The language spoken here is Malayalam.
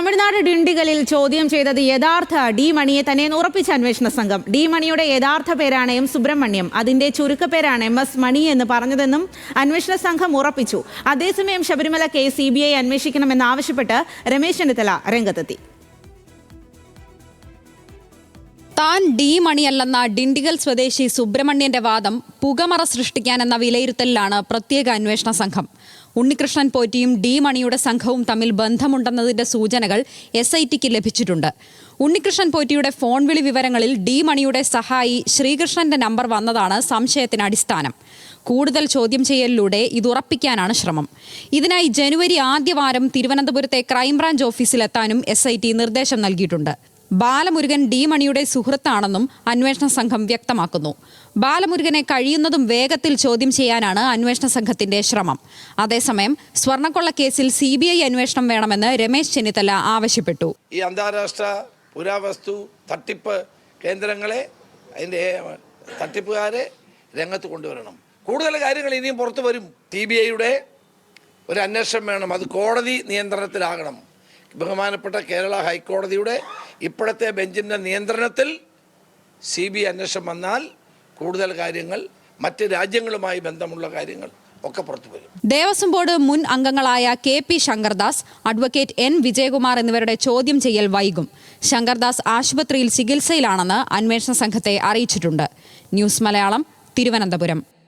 തമിഴ്നാട് ഡിണ്ടിഗലിൽ ചോദ്യം ചെയ്തത് യഥാർത്ഥ ഡി മണിയെ തന്നെ എന്ന് ഉറപ്പിച്ച അന്വേഷണ സംഘം. ഡി മണിയുടെ യഥാർത്ഥ പേരാണ് എം സുബ്രഹ്മണ്യം. അതിന്റെ ചുരുക്കപ്പേരാണ് എം എസ് മണി എന്ന് പറഞ്ഞതെന്നും അന്വേഷണ സംഘം ഉറപ്പിച്ചു. അതേസമയം Sabarimala case C B I അന്വേഷിക്കണമെന്നാവശ്യപ്പെട്ട് Ramesh Chennithala രംഗത്തെത്തി. താൻ ഡി മണിയല്ലെന്ന ഡിണ്ടിഗൽ സ്വദേശി സുബ്രഹ്മണ്യന്റെ വാദം പുകമറ സൃഷ്ടിക്കാനെന്ന വിലയിരുത്തലിലാണ് പ്രത്യേക അന്വേഷണ സംഘം. ഉണ്ണികൃഷ്ണൻ പോറ്റിയും ഡി മണിയുടെ സംഘവും തമ്മിൽ ബന്ധമുണ്ടെന്നതിന്റെ സൂചനകൾ എസ് ഐ ടിക്ക് ലഭിച്ചിട്ടുണ്ട്. ഉണ്ണികൃഷ്ണൻ പോറ്റിയുടെ ഫോൺ വിളി വിവരങ്ങളിൽ ഡി മണിയുടെ സഹായി ശ്രീകൃഷ്ണന്റെ നമ്പർ വന്നതാണ് സംശയത്തിന് അടിസ്ഥാനം. കൂടുതൽ ചോദ്യം ചെയ്യലിലൂടെ ഇത് ഉറപ്പിക്കാനാണ് ശ്രമം. ഇതിനായി ജനുവരി ആദ്യവാരം തിരുവനന്തപുരത്തെ ക്രൈംബ്രാഞ്ച് ഓഫീസിലെത്താനും എസ് ഐ ടി നിർദ്ദേശം നൽകിയിട്ടുണ്ട്. ബാലമുരുകൻ ഡി മണിയുടെ സുഹൃത്താണെന്നും അന്വേഷണ സംഘം വ്യക്തമാക്കുന്നു. ബാലമുരുകനെ കഴിയുന്നതും വേഗത്തിൽ ചോദ്യം ചെയ്യാനാണ് അന്വേഷണ സംഘത്തിന്റെ ശ്രമം. അതേസമയം സ്വർണക്കൊള്ള കേസിൽ സി ബി ഐ അന്വേഷണം വേണമെന്ന് രമേശ് ചെന്നിത്തല ആവശ്യപ്പെട്ടു. ഈ അന്താരാഷ്ട്ര പുരാവസ്തു തട്ടിപ്പ് കേന്ദ്രങ്ങളെ അതിന്റെ തട്ടിപ്പുകാരെ രംഗത്ത് കൊണ്ടുവരണം. കൂടുതൽ കാര്യങ്ങൾ ഇനിയും പുറത്തു വരും. സി ബി ഐയുടെ ഒരു അന്വേഷണം വേണം. അത് കോടതി നിയന്ത്രണത്തിലാകണം. ബഹുമാനപ്പെട്ട കേരള ഹൈക്കോടതിയുടെ ഇപ്പോഴത്തെ ബെഞ്ചിന്റെ നിയന്ത്രണത്തിൽ സി ബി അന്വേഷണം വന്നാൽ കൂടുതൽ കാര്യങ്ങൾ മറ്റ് രാജ്യങ്ങളുമായി ബന്ധമുള്ള കാര്യങ്ങൾ ഒക്കെ പുറത്തു വരും. ദേവസ്വം ബോർഡ് മുൻ അംഗങ്ങളായ K P Shankardas advocate N Vijayakumar എന്നിവരുടെ ചോദ്യം ചെയ്യൽ വൈകും. ശങ്കർദാസ് ആശുപത്രിയിൽ ചികിത്സയിലാണെന്ന് അന്വേഷണ സംഘത്തെ അറിയിച്ചിട്ടുണ്ട്. ന്യൂസ് മലയാളം തിരുവനന്തപുരം.